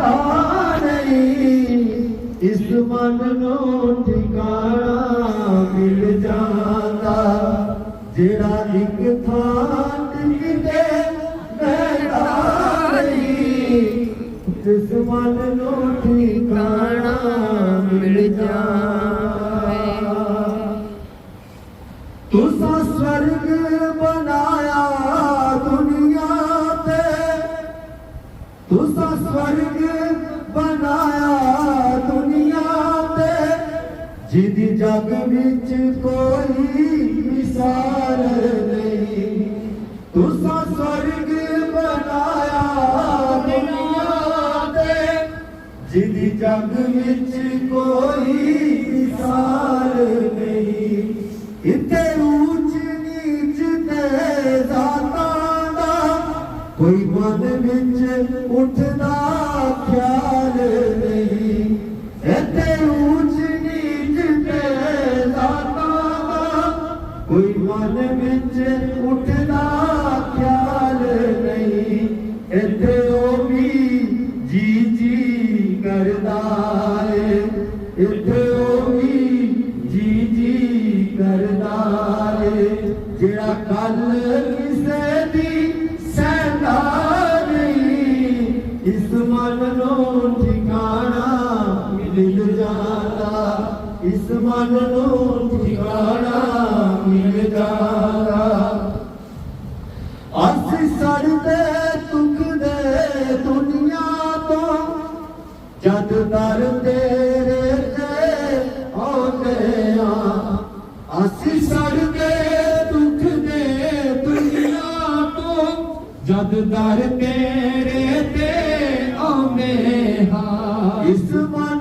ਮਿਲਦਾ ਨਹੀਂ। ਇਸ ਮਨ ਨੂੰ ਠਿਕਾਣਾ ਮਿਲ ਜਾਂਦਾ। ਜਿਹੜਾ ਇੱਕ ਥਾਂ ਟਿਕਦੇ ਬੈਠਾ ਨਹੀਂ। ਇਸ ਮਨ ਨੂੰ ਠਿਕਾਣਾ ਮਿਲ ਜਾਵੇ ਤੁਸਾਂ ਸਵਰਗ ਬਣਾਇਆ। ਤੁਸਾਂ ਸਵਰਗ ਬਣਾਇਆ ਦੁਨੀਆ ਤੇ। ਜਿਹਦੀ ਜਗ ਵਿੱਚ ਕੋਈ ਮਿਸਾਲ ਨਹੀਂ। ਤੁਸਾਂ ਸਵਰਗ ਬਣਾਇਆ ਦੁਨੀਆ ਤੇ। ਜਿਹਦੀ ਜਗ ਵਿੱਚ ਕੋਈ ਮਿਸਾਲ ਕੋਈ ਮਨ ਵਿੱਚ ਉੱਠਦਾ ਖਿਆਲ ਨਹੀਂ। ਇੱਥੇ ਉੱਚ ਨੀਚ ਤੇ ਜ਼ਾਤਾਂ ਦਾ ਕੋਈ ਮਨ ਵਿੱਚ ਉੱਠਦਾ ਖਿਆਲ ਨਹੀਂ। ਇੱਥੇ ਉਹ ਵੀ ਜੀ ਜੀ ਕਰਦਾ ਏ। ਇੱਥੇ ਉਹ ਵੀ ਜੀ ਜੀ ਕਰਦਾ ਇਸ ਮਨ ਨੂੰ ਠਿਕਾਣਾ ਮਿਲ ਜਾਂਦਾ। ਇਸ ਮਨ ਨੂੰ ਠਿਕਾਣਾ ਮਿਲ ਜਾਂਦਾ। ਅਸੀਂ ਸੜਦੇ ਦੁੱਖ ਦੇ ਦੁਨੀਆ ਤੋਂ। ਜਦ ਦਰ ਤੇਰੇ ਤੇ ਆਉਂਦੇ ਆ, ਅਸੀਂ ਸੜਦੇ ਦੁੱਖ ਦੇ ਦੁਨੀਆ ਤੋਂ। ਜਦ ਦਰ में हा इस मन